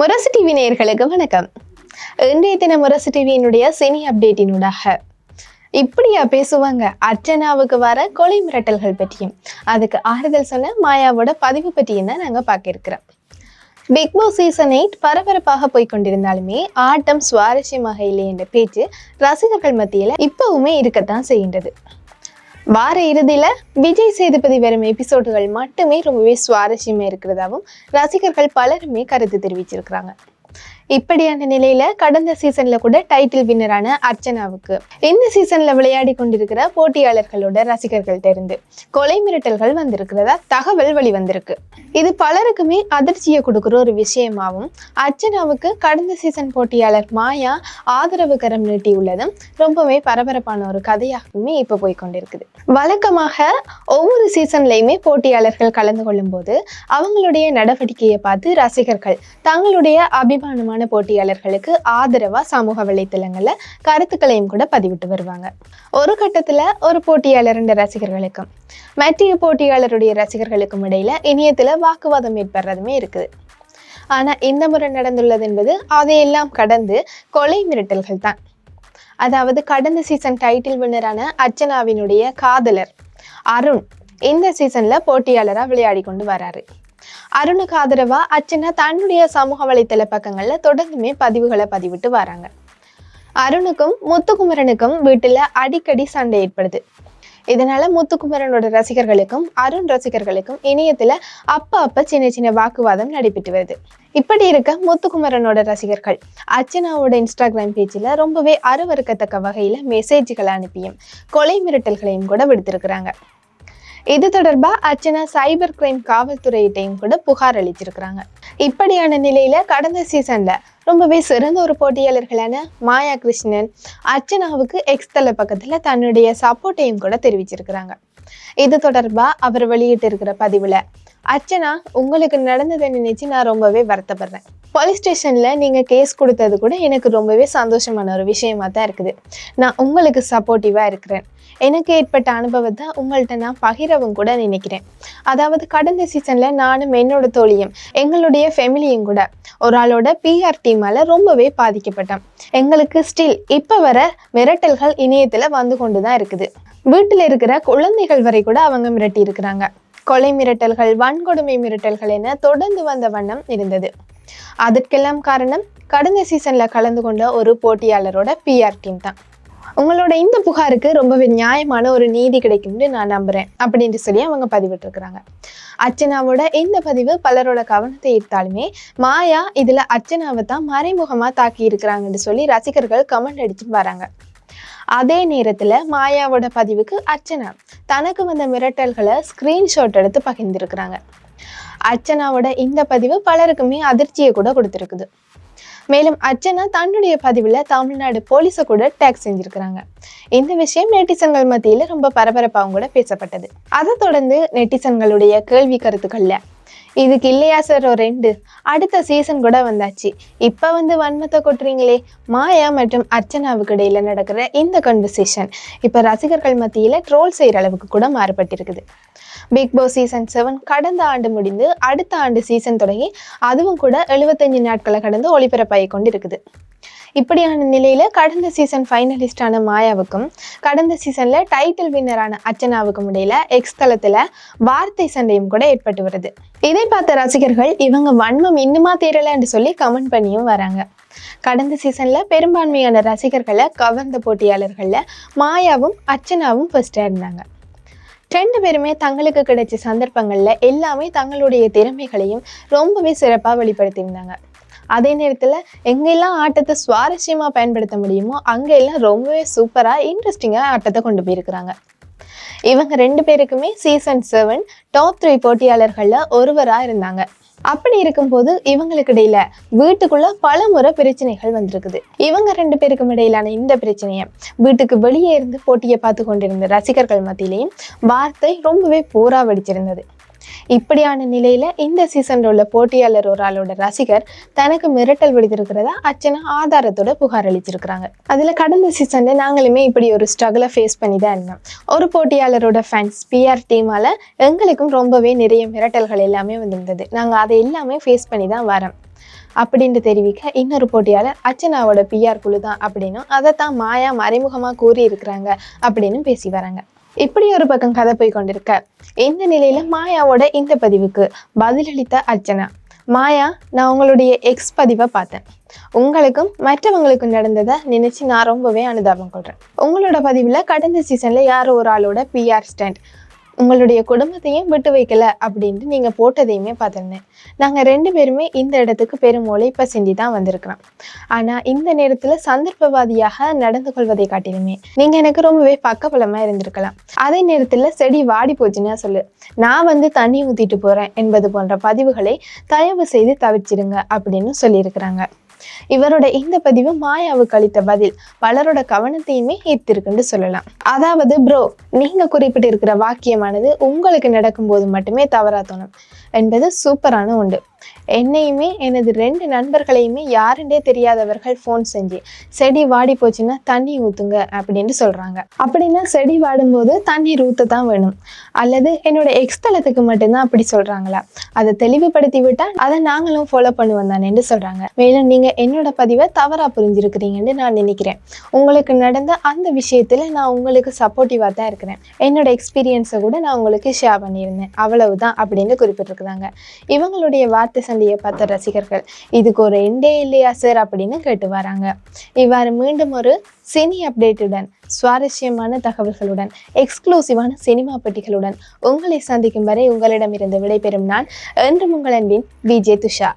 முரசு TV நேயர்களுக்கு வணக்கம். இன்றைய தின முரசு டிவியினுடைய சினி அப்டேட்டினூடாக இப்படியா பேசுவாங்க? அர்ச்சனாவுக்கு வர கொலை மிரட்டல்கள் பற்றியும் அதுக்கு ஆறுதல் சொன்ன மாயாவோட பதிவு பற்றியும் தான் நாங்கள் பார்க்கிருக்கிறோம். பிக் பாஸ் சீசன் எயிட் பரபரப்பாக போய்கொண்டிருந்தாலுமே ஆட்டம் சுவாரஸ்யமாக இல்லை என்ற பேச்சு ரசிகர்கள் மத்தியில் இப்பவுமே இருக்கத்தான் செய்கின்றது. வார இறுதியில விஜய் சேதுபதி வரும் எபிசோடுகள் மட்டுமே ரொம்பவே சுவாரஸ்யமா இருக்கிறதாவும் ரசிகர்கள் பலருமே கருத்து தெரிவிச்சிருக்கிறாங்க. இப்படியான நிலையில கடந்த சீசன்ல கூட டைட்டில் வின்னரான அர்ச்சனாவுக்கு இந்த சீசன்ல விளையாடி கொண்டிருக்கிற போட்டியாளர்களோட ரசிகர்கள்ட்ட இருந்து கொலை மிரட்டல்கள் வந்திருக்கிறதா தகவல் வெளிவந்திருக்கு இது பலருக்குமே அதிர்ச்சியை கொடுக்குற ஒரு விஷயமாவும் அர்ச்சனாவுக்கு கடந்த சீசன் போட்டியாளர் மாயா ஆதரவு கரம் நீட்டியுள்ளதும் ரொம்பவே பரபரப்பான ஒரு கதையாகவுமே இப்போ போய் கொண்டிருக்குது. வழக்கமாக ஒவ்வொரு சீசன்லையுமே போட்டியாளர்கள் கலந்து கொள்ளும் போது அவங்களுடைய நடவடிக்கையை பார்த்து ரசிகர்கள் தங்களுடைய அபிமானமான போட்டியாளர்களுக்கு ஆதரவா சமூக வலைத்தளங்களில் கருத்துக்களையும் கூட பதிவிட்டு வருவாங்க. ஒரு கட்டத்துல ஒரு போட்டியாளர் ரசிகர்களுக்கும் மற்ற போட்டியாளருடைய ரசிகர்களுக்கும் இடையில இணையத்துல வாக்குவாதம் ஏற்படுறதுமே இருக்குது. ஆனா இந்த முறை நடந்துள்ளது என்பது அதையெல்லாம் கடந்து கொலை மிரட்டல்கள் தான். அதாவது கடந்த சீசன் டைட்டில் வின்னரான அர்ச்சனாவினுடைய காதலர் அருண் இந்த சீசன்ல போட்டியாளரா விளையாடி கொண்டு வராரு. அருணுக்கு ஆதரவா அர்ச்சனா தன்னுடைய சமூக வலைத்தள பக்கங்கள்ல தொடர்ந்துமே பதிவுகளை பதிவிட்டு வராங்க. அருணுக்கும் முத்துக்குமரனுக்கும் வீட்டுல அடிக்கடி சண்டை ஏற்படுது. இதனால முத்துக்குமரனோட ரசிகர்களுக்கும் அருண் ரசிகர்களுக்கும் இணையத்துல அப்ப அப்ப சின்ன சின்ன வாக்குவாதம் நடைபெற்று வருது. இப்படி இருக்க முத்துக்குமரனோட ரசிகர்கள் அர்ச்சனாவோட இன்ஸ்டாகிராம் பேஜில் ரொம்பவே அருவறுக்கத்தக்க வகையில மெசேஜ்களை அனுப்பியும் கொலை மிரட்டல்களையும் கூட விடுத்திருக்கிறாங்க. இது தொடர்பா அர்ச்சனா சைபர் கிரைம் காவல்துறையிட்டையும் கூட புகார் அளிச்சிருக்கிறாங்க இப்படியான நிலையில கடந்த சீசன்ல ரொம்பவே சிறந்த ஒரு போட்டியாளர்களான மாயா கிருஷ்ணன் அர்ச்சனாவுக்கு எக்ஸ் தல பக்கத்துல தன்னுடைய சப்போர்ட்டையும் கூட தெரிவிச்சிருக்கிறாங்க. இது தொடர்பா அவர் வெளியிட்டு இருக்கிற பதிவுல அர்ச்சனா உங்களுக்கு நடந்ததை நினைச்சு நான் ரொம்பவே வருத்தப்படுறேன். போலீஸ் ஸ்டேஷன்ல நீங்க கேஸ் கொடுத்தது கூட எனக்கு ரொம்பவே சந்தோஷமான ஒரு விஷயமா தான் இருக்குது. நான் உங்களுக்கு சப்போர்ட்டிவா இருக்கிறேன். எனக்கு ஏற்பட்ட அனுபவத்தை உங்கள்கிட்ட நான் பகிரவும் கூட நினைக்கிறேன். அதாவது கடந்த சீசன்ல நானும் என்னோட தோழியும் எங்களுடைய ஃபேமிலியும் கூட ஒரு ஆளோட பிஆர் டீமால ரொம்பவே பாதிக்கப்பட்டோம். எங்களுக்கு ஸ்டில் இப்போ வர மிரட்டல்கள் இணையத்துல வந்து கொண்டு தான் இருக்குது. வீட்டில் இருக்கிற குழந்தைகள் வரை கூட அவங்க மிரட்டி இருக்கிறாங்க. கொலை மிரட்டல்கள் வன்கொடுமை மிரட்டல்கள் என தொடர்ந்து வந்த வண்ணம் இருந்தது. அதற்கெல்லாம் காரணம் கடந்த சீசன்ல கலந்து கொண்ட ஒரு போட்டியாளரோட பிஆர் டீம் தான். உங்களோட இந்த புகாருக்கு ரொம்பவே நியாயமான ஒரு நீதி கிடைக்கும்னு நான் நம்புறேன் அப்படின்ட்டு சொல்லி அவங்க பதிவிட்டிருக்கிறாங்க. அர்ச்சனாவோட இந்த பதிவு பலரோட கவனத்தை ஈர்த்தாலுமே மாயா இதுல அர்ச்சனாவை தான் மறைமுகமா தாக்கி இருக்கிறாங்கன்னு சொல்லி ரசிகர்கள் கமெண்ட் அடிச்சு வராங்க. அதே நேரத்தில் மாயாவோட பதிவுக்கு அர்ச்சனா. தனக்கு வந்த மிரட்டல்களை ஸ்க்ரீன்ஷாட் எடுத்து பகிர்ந்துருக்குறாங்க. அர்ச்சனாவோட இந்த பதிவு பலருக்குமே அதிர்ச்சியை கூட கொடுத்துருக்குது. மேலும் அர்ச்சனா தன்னுடைய பதிவில் தமிழ்நாடு போலீஸை கூட டேக் செஞ்சிருக்கிறாங்க. இந்த விஷயம் நெட்டிசன்கள் மத்தியில் ரொம்ப பரபரப்பாகவும் கூட பேசப்பட்டது. அதை தொடர்ந்து நெட்டிசன்களுடைய கேள்வி கருத்துக்களில் இதுக்கு இல்லையா சார் ஒரு ரெண்டு? அடுத்த சீசன் கூட வந்தாச்சு. இப்போ வந்து வன்மத்தை கொட்டுறீங்களே மாயா மற்றும் அர்ச்சனாவுக்கு இடையில நடக்கிற இந்த கன்வர்சேஷன் இப்போ ரசிகர்கள் மத்தியில் ட்ரோல் செய்கிற அளவுக்கு கூட மாறுபட்டிருக்குது. பிக் பாஸ் சீசன் செவன் கடந்த ஆண்டு முடிந்து அடுத்த ஆண்டு சீசன் தொடங்கி அதுவும் கூட எழுபத்தஞ்சு நாட்களை கடந்து ஒளிபரப்பாகி கொண்டு இருக்குது இப்படியான நிலையில கடந்த சீசன் ஃபைனலிஸ்டான மாயாவுக்கும் கடந்த சீசன்ல டைட்டில் வின்னரான அர்ச்சனாவுக்கும் இடையில எக்ஸ் தளத்துல வார்த்தை சண்டையும் கூட ஏற்பட்டு வருது. இதை பார்த்த ரசிகர்கள் இவங்க வன்மம் இன்னுமா தேரலன்னு சொல்லி கமெண்ட் பண்ணியும் வராங்க. கடந்த சீசன்ல பெரும்பான்மையான ரசிகர்களை கவர்ந்த போட்டியாளர்களில் மாயாவும் அர்ச்சனாவும் ஃபர்ஸ்டா இருந்தாங்க. ரெண்டு பேருமே தங்களுக்கு கிடைச்ச சந்தர்ப்பங்களில் எல்லாமே தங்களுடைய திறமைகளையும் ரொம்பவே சிறப்பாக வெளிப்படுத்தியிருந்தாங்க. அதே நேரத்தில் எங்கெல்லாம் ஆட்டத்தை சுவாரஸ்யமாக பயன்படுத்த முடியுமோ அங்கெல்லாம் ரொம்பவே சூப்பராக இன்ட்ரெஸ்டிங்காக ஆட்டத்தை கொண்டு போயிருக்கிறாங்க. இவங்க ரெண்டு பேருக்குமே சீசன் செவன் டாப் த்ரீ போட்டியாளர்களில் ஒருவராக இருந்தாங்க. அப்படி இருக்கும்போது இவங்களுக்கு இடையில வீட்டுக்குள்ள பல முறை பிரச்சனைகள் வந்திருக்குது. இவங்க ரெண்டு பேருக்கும் இடையிலான இந்த பிரச்சனையை வீட்டுக்கு வெளியே இருந்து போட்டியை பார்த்து கொண்டிருந்த ரசிகர்கள் மத்தியிலையும் வார்த்தை ரொம்பவே போரா வெடிச்சிருந்தது. இப்படியான நிலையில இந்த சீசன்ல உள்ள போட்டியாளர் ஒரு ஆளோட ரசிகர் தனக்கு மிரட்டல் விடுத்திருக்கிறதா அர்ச்சனா ஆதாரத்தோட புகார் அளிச்சிருக்கிறாங்க அதுல கடந்த சீசன்ல நாங்களுமே இப்படி ஒரு ஸ்ட்ரகிளை ஃபேஸ் பண்ணி தான் இருந்தோம். ஒரு போட்டியாளரோட ஃபேன்ஸ் பிஆர் டீமால எங்களுக்கும் ரொம்பவே நிறைய மிரட்டல்கள் எல்லாமே வந்திருந்தது. நாங்கள் அதை எல்லாமே ஃபேஸ் பண்ணி தான் வரோம் அப்படின்னு தெரிவிக்க இன்னொரு போட்டியாளர் அர்ச்சனாவோட பிஆர் குழு தான் அப்படின்னும் அதை தான் மாயா மறைமுகமாக கூறி இருக்கிறாங்க அப்படின்னு பேசி வராங்க இப்படி ஒரு பக்கம் கதை போய் கொண்டிருக்க. இந்த நிலையில மாயாவோட இந்த பதிவுக்கு பதிலளித்த அர்ச்சனா மாயா நான் உங்களுடைய எக்ஸ் பதிவை பார்த்தேன். உங்களுக்கும் மற்றவங்களுக்கும் நடந்ததை நினைச்சு நான் ரொம்பவே அனுதாபம் கொள்றேன். உங்களோட பதிவில் கடந்த சீசன்ல யாரோ ஒரு ஆளோட பிஆர் ஸ்டாண்ட் உங்களுடைய குடும்பத்தையும் விட்டு வைக்கல அப்படின்ட்டு நீங்கள் போட்டதையுமே பார்த்துருந்தேன். நாங்கள் ரெண்டு பேருமே இந்த இடத்துக்கு பெரும் உழைப்பை செஞ்சு தான் வந்திருக்கிறோம். ஆனால் இந்த நேரத்தில் சந்தர்ப்பவாதியாக நடந்து கொள்வதை காட்டிலுமே நீங்கள் எனக்கு ரொம்பவே பக்கபலமாக இருந்திருக்கலாம். அதே நேரத்தில் செடி வாடி போச்சுன்னா சொல்லு நான் வந்து தண்ணி ஊற்றிட்டு போகிறேன் என்பது போன்ற பதிவுகளை தயவு செய்து தவிர்ச்சிடுங்க அப்படின்னு சொல்லியிருக்கிறாங்க. இவரோட இந்த பதிவு மாயாவுக்கு அளித்த பதில். பலரோட கவனத்தையுமே ஈர்த்திருக்குன்னு சொல்லலாம். அதாவது ப்ரோ நீங்க குறிப்பிட்டிருக்கிற வாக்கியமானது உங்களுக்கு நடக்கும்போது மட்டுமே தவறா தோணும். என்பது சூப்பரான உண்டு. என்னையுமே எனது ரெண்டு நண்பர்களையுமே யாருண்டே தெரியாதவர்கள் ஃபோன் செஞ்சு செடி வாடி போச்சுன்னா தண்ணி ஊற்றுங்க அப்படின்னு சொல்றாங்க. அப்படின்னா செடி வாடும்போது தண்ணீர் ஊற்ற தான் வேணும். அல்லது என்னோட எக்ஸ் தளத்துக்கு மட்டும்தான் அப்படி சொல்றாங்களா? அதை தெளிவுபடுத்தி விட்டா அதை நாங்களும் ஃபாலோ பண்ணுவோம் தானேன்னு சொல்றாங்க. மேலும் நீங்க என்னோட பதிவை தவறா புரிஞ்சிருக்கிறீங்கன்னு நான் நினைக்கிறேன். உங்களுக்கு நடந்த அந்த விஷயத்துல நான் உங்களுக்கு சப்போர்ட்டிவாக தான் இருக்கிறேன். என்னோட எக்ஸ்பீரியன்ஸை கூட நான் உங்களுக்கு ஷேர் பண்ணியிருந்தேன். அவ்வளவுதான் அப்படின்னு குறிப்பிட்டிருக்கிறாங்க. இவங்களுடைய வார்த்தை சண்டையை பார்த்த ரசிகர்கள் இதுக்கு ஒரு எண்டே இல்லையா சார் அப்படின்னு கேட்டு வராங்க. இவ்வாறு மீண்டும் ஒரு சினி அப்டேட்டுடன் சுவாரஸ்யமான தகவல்களுடன் எக்ஸ்க்ளூசிவான சினிமா பெட்டிகளுடன் உங்களை சந்திக்கும் வரை உங்களிடமிருந்து விடைபெறும் நான் என்றும் உங்கள் அன்பின் விஜே துஷா.